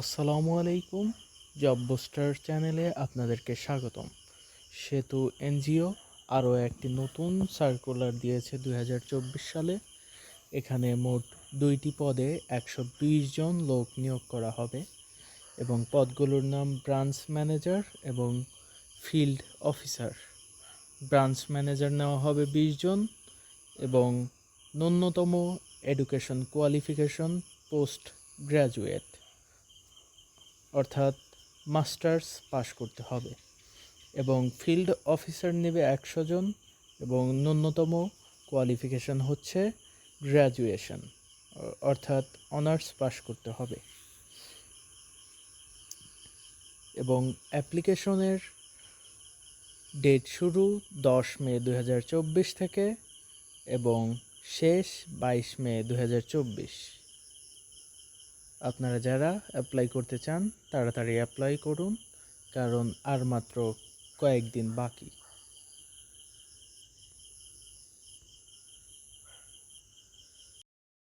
আসসালামু আলাইকুম, job booster চ্যানেলে আপনাদেরকে স্বাগতম। সেতু এনজিও আরও একটি নতুন সার্কুলার দিয়েছে দু হাজার চব্বিশ সালে। এখানে মোট দুইটি পদে একশো বিশ জন লোক নিয়োগ করা হবে এবং পদগুলোর নাম ব্রাঞ্চ ম্যানেজার এবং ফিল্ড অফিসার। ব্রাঞ্চ ম্যানেজার নেওয়া হবে বিশ জন এবং ন্যূনতম এডুকেশন কোয়ালিফিকেশন পোস্ট গ্র্যাজুয়েট অর্থাৎ মাস্টার্স পাশ করতে হবে। এবং ফিল্ড অফিসার নেবে একশো জন এবং ন্যূনতম কোয়ালিফিকেশন হচ্ছে গ্র্যাজুয়েশন, অর্থাৎ অনার্স পাশ করতে হবে। এবং অ্যাপ্লিকেশনের ডেট শুরু দশ মে দু হাজার চব্বিশ থেকে এবং শেষ বাইশ মে দু হাজার চব্বিশ। আপনারা যারা অ্যাপ্লাই করতে চান তাড়াতাড়ি অ্যাপ্লাই করুন কারণ আর মাত্র কয়েকদিন বাকি।